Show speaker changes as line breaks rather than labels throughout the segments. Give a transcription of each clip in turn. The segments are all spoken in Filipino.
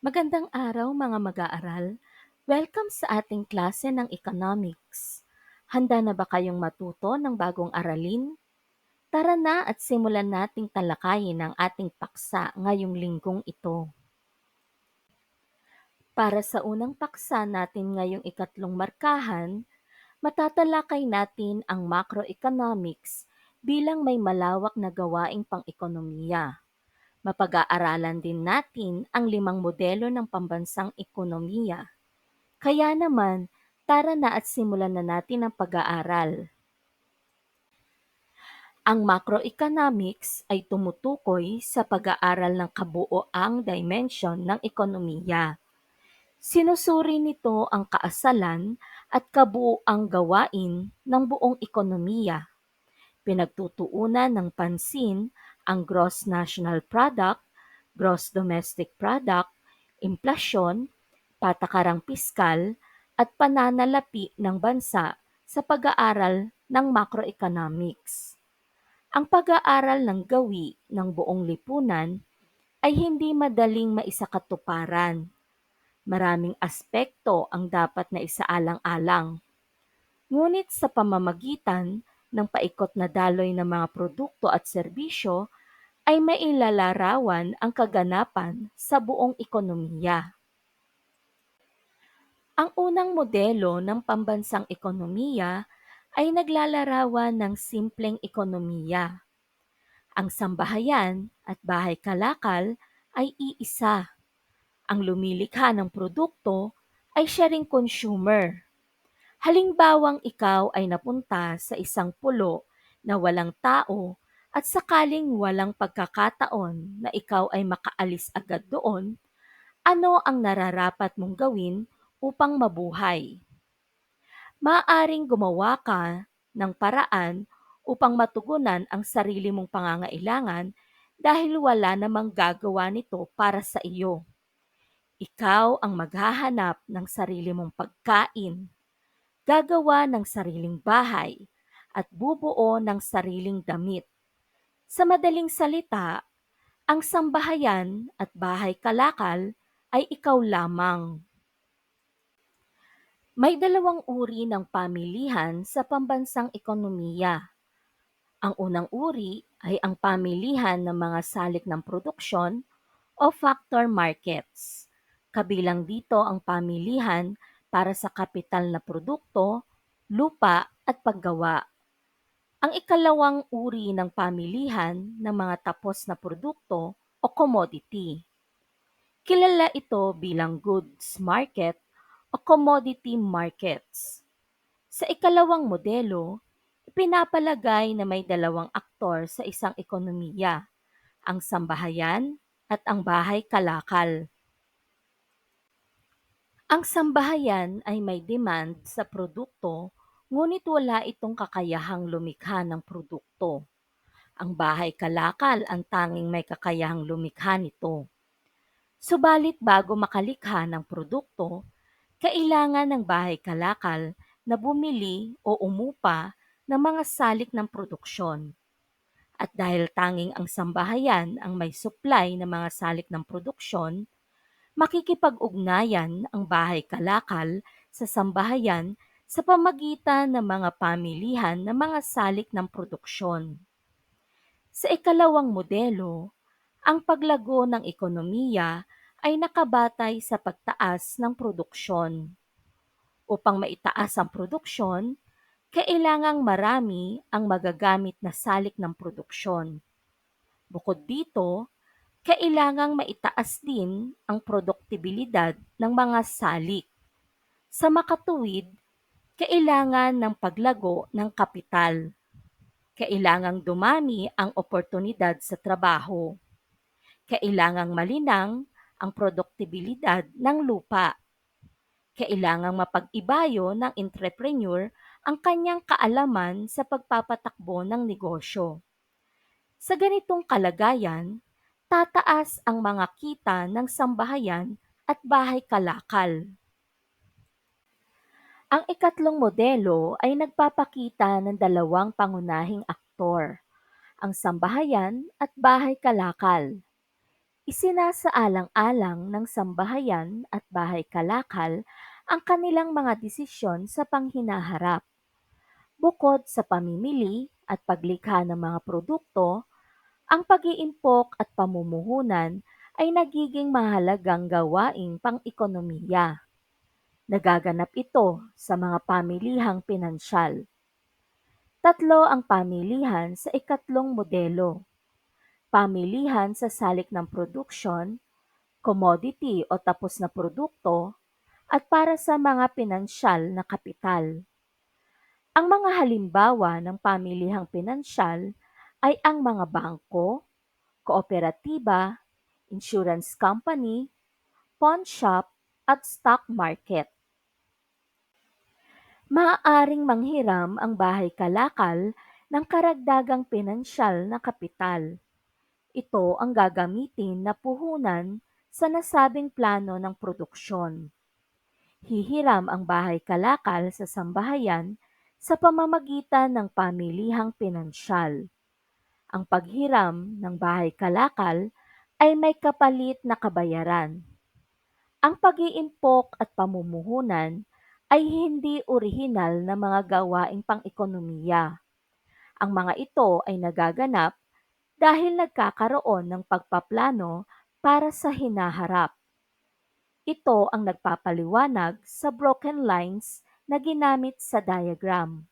Magandang araw mga mag-aaral. Welcome sa ating klase ng Economics. Handa na ba kayong matuto ng bagong aralin? Tara na at simulan nating talakayin ang ating paksa ngayong linggong ito. Para sa unang paksa natin ngayong ikatlong markahan, matatalakay natin ang macroeconomics bilang may malawak na gawaing pang-ekonomiya. Mapag-aaralan din natin ang limang modelo ng pambansang ekonomiya. Kaya naman, tara na at simulan na natin ang pag-aaral. Ang macroeconomics ay tumutukoy sa pag-aaral ng kabuoang dimension ng ekonomiya. Sinusuri nito ang kaasalan at kabuoang gawain ng buong ekonomiya. Pinagtutuunan ng pansin ang gross national product, gross domestic product, inflasyon, patakarang piskal, at pananalapi ng bansa sa pag-aaral ng macroeconomics. Ang pag-aaral ng gawi ng buong lipunan ay hindi madaling maisakatuparan. Maraming aspekto ang dapat na isaalang-alang. Ngunit sa pamamagitan ng paikot na daloy ng mga produkto at serbisyo, ay mailalarawan ang kaganapan sa buong ekonomiya. Ang unang modelo ng pambansang ekonomiya ay naglalarawan ng simpleng ekonomiya. Ang sambahayan at bahay kalakal ay iisa. Ang lumilikha ng produkto ay siya ring consumer. Halimbawang ikaw ay napunta sa isang pulo na walang tao at sakaling walang pagkakataon na ikaw ay makaalis agad doon, ano ang nararapat mong gawin upang mabuhay? Maaring gumawa ka ng paraan upang matugunan ang sarili mong pangangailangan dahil wala namang gagawa nito para sa iyo. Ikaw ang maghahanap ng sarili mong pagkain, gagawa ng sariling bahay, at bubuo ng sariling damit. Sa madaling salita, ang sambahayan at bahay kalakal ay ikaw lamang. May dalawang uri ng pamilihan sa pambansang ekonomiya. Ang unang uri ay ang pamilihan ng mga salik ng produksyon o factor markets. Kabilang dito ang pamilihan para sa kapital na produkto, lupa at paggawa. Ang ikalawang uri ng pamilihan ng mga tapos na produkto o commodity. Kilala ito bilang goods market o commodity markets. Sa ikalawang modelo, ipinapalagay na may dalawang aktor sa isang ekonomiya, ang sambahayan at ang bahay kalakal. Ang sambahayan ay may demand sa produkto ngunit wala itong kakayahang lumikha ng produkto. Ang bahay kalakal ang tanging may kakayahang lumikha nito. Subalit bago makalikha ng produkto, kailangan ng bahay kalakal na bumili o umupa ng mga salik ng produksyon. At dahil tanging ang sambahayan ang may supply ng mga salik ng produksyon, makikipag-ugnayan ang bahay kalakal sa sambahayan sa pamagitan ng mga pamilihan ng mga salik ng produksyon. Sa ikalawang modelo, ang paglago ng ekonomiya ay nakabatay sa pagtaas ng produksyon. Upang maitaas ang produksyon, kailangang marami ang magagamit na salik ng produksyon. Bukod dito, kailangang maitaas din ang produktibilidad ng mga salik. Sa makatuwid, kailangan ng paglago ng kapital. Kailangang dumami ang oportunidad sa trabaho. Kailangang malinang ang produktibilidad ng lupa. Kailangang mapag-ibayo ng entrepreneur ang kanyang kaalaman sa pagpapatakbo ng negosyo. Sa ganitong kalagayan, tataas ang mga kita ng sambahayan at bahay kalakal. Ang ikatlong modelo ay nagpapakita ng dalawang pangunahing aktor, ang sambahayan at bahay kalakal. Isinasaalang-alang ng sambahayan at bahay kalakal ang kanilang mga desisyon sa panghinaharap. Bukod sa pamimili at paglikha ng mga produkto, ang pag-iimpok at pamumuhunan ay nagiging mahalagang gawaing pang-ekonomiya. Nagaganap ito sa mga pamilihang pinansyal. Tatlo ang pamilihan sa ikatlong modelo. Pamilihan sa salik ng produksyon, commodity o tapos na produkto, at para sa mga pinansyal na kapital. Ang mga halimbawa ng pamilihang pinansyal ay ang mga bangko, kooperatiba, insurance company, pawn shop, at stock market. Maaaring manghiram ang bahay kalakal ng karagdagang pinansyal na kapital. Ito ang gagamitin na puhunan sa nasabing plano ng produksyon. Hihiram ang bahay kalakal sa sambahayan sa pamamagitan ng pamilihang pinansyal. Ang paghiram ng bahay kalakal ay may kapalit na kabayaran. Ang pag-iimpok at pamumuhunan ay hindi orihinal na mga gawaing pang-ekonomiya. Ang mga ito ay nagaganap dahil nagkakaroon ng pagpaplano para sa hinaharap. Ito ang nagpapaliwanag sa broken lines na ginamit sa diagram.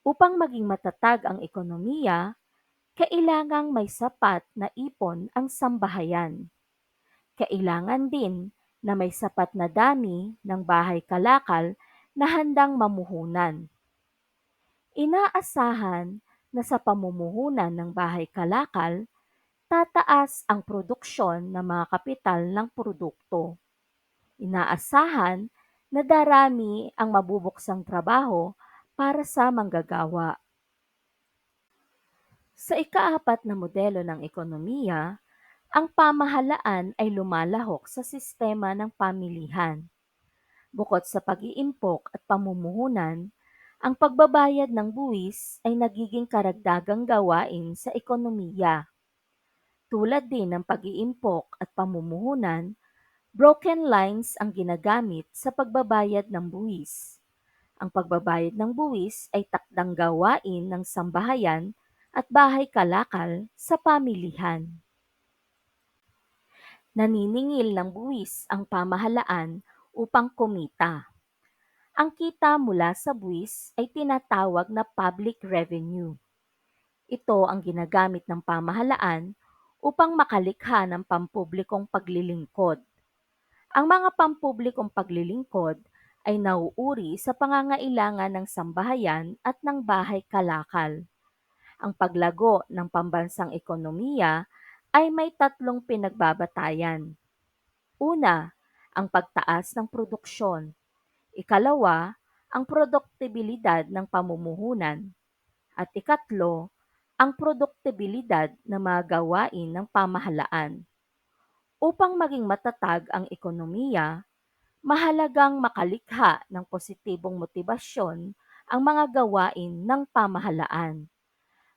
Upang maging matatag ang ekonomiya, kailangang may sapat na ipon ang sambahayan. Kailangan din na may sapat na dami ng bahay kalakal na handang mamuhunan. Inaasahan na sa pamumuhunan ng bahay kalakal, tataas ang produksyon ng mga kapital ng produkto. Inaasahan na darami ang mabubuksang trabaho para sa manggagawa. Sa ikaapat na modelo ng ekonomiya, ang pamahalaan ay lumalahok sa sistema ng pamilihan. Bukod sa pag-iimpok at pamumuhunan, ang pagbabayad ng buwis ay nagiging karagdagang gawain sa ekonomiya. Tulad din ng pag-iimpok at pamumuhunan, broken lines ang ginagamit sa pagbabayad ng buwis. Ang pagbabayad ng buwis ay takdang gawain ng sambahayan at bahay kalakal sa pamilihan. Naniningil ng buwis ang pamahalaan upang kumita. Ang kita mula sa buwis ay tinatawag na public revenue. Ito ang ginagamit ng pamahalaan upang makalikha ng pampublikong paglilingkod. Ang mga pampublikong paglilingkod ay nauuri sa pangangailangan ng sambahayan at ng bahay kalakal. Ang paglago ng pambansang ekonomiya ay may tatlong pinagbabatayan. Una, ang pagtaas ng produksyon. Ikalawa, ang produktibilidad ng pamumuhunan. At ikatlo, ang produktibilidad ng mga gawain ng pamahalaan. Upang maging matatag ang ekonomiya, mahalagang makalikha ng positibong motibasyon ang mga gawain ng pamahalaan.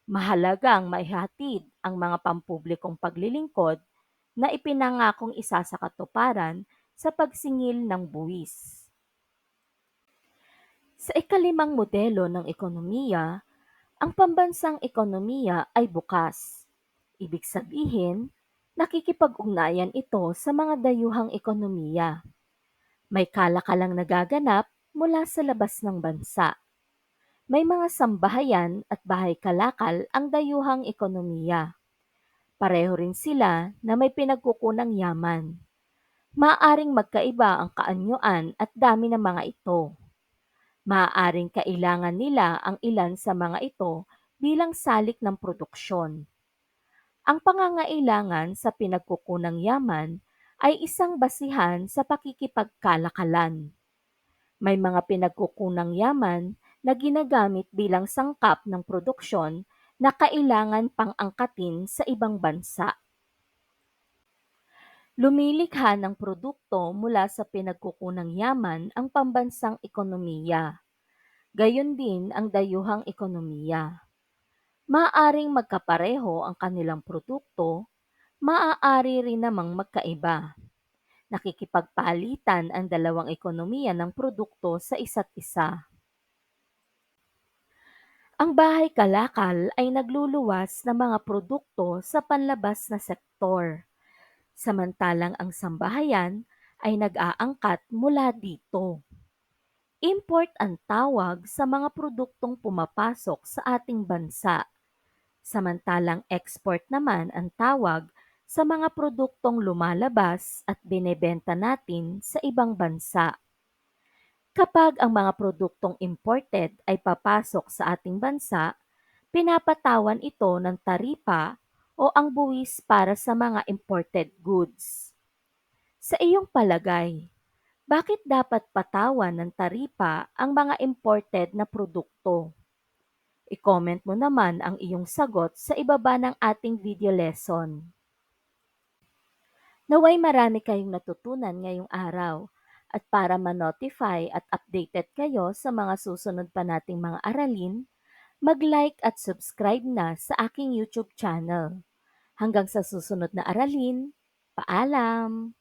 Mahalagang maihatid ang mga pampublikong paglilingkod na ipinangakong isa sa katuparan sa pagsingil ng buwis. Sa ikalimang modelo ng ekonomiya, ang pambansang ekonomiya ay bukas. Ibig sabihin, nakikipag-ugnayan ito sa mga dayuhang ekonomiya. May kalakalang nagaganap mula sa labas ng bansa. May mga sambahayan at bahay kalakal ang dayuhang ekonomiya. Pareho rin sila na may pinagkukunang yaman. Maaring magkaiba ang kaanyuan at dami ng mga ito. Maaaring kailangan nila ang ilan sa mga ito bilang salik ng produksyon. Ang pangangailangan sa pinagkukunang yaman ay isang basihan sa pakikipagkalakalan. May mga pinagkukunang yaman na ginagamit bilang sangkap ng produksyon na kailangan pang-angkatin sa ibang bansa. Lumilikha ng produkto mula sa pinagkukunang yaman ang pambansang ekonomiya. Gayon din ang dayuhang ekonomiya. Maaring magkapareho ang kanilang produkto, Maaari rin namang magkaiba. Nakikipagpalitan ang dalawang ekonomiya ng produkto sa isa't isa. Ang bahay kalakal ay nagluluwas ng mga produkto sa panlabas na sektor, samantalang ang sambahayan ay nag-aangkat mula dito. Import ang tawag sa mga produktong pumapasok sa ating bansa, samantalang export naman ang tawag sa mga produktong lumalabas at binebenta natin sa ibang bansa. Kapag ang mga produktong imported ay papasok sa ating bansa, pinapatawan ito ng taripa o ang buwis para sa mga imported goods. Sa iyong palagay, bakit dapat patawan ng taripa ang mga imported na produkto? I-comment mo naman ang iyong sagot sa ibaba ng ating video lesson. Naway marami kayong natutunan ngayong araw at para ma-notify at updated kayo sa mga susunod pa nating mga aralin, mag-like at subscribe na sa aking YouTube channel. Hanggang sa susunod na aralin, paalam!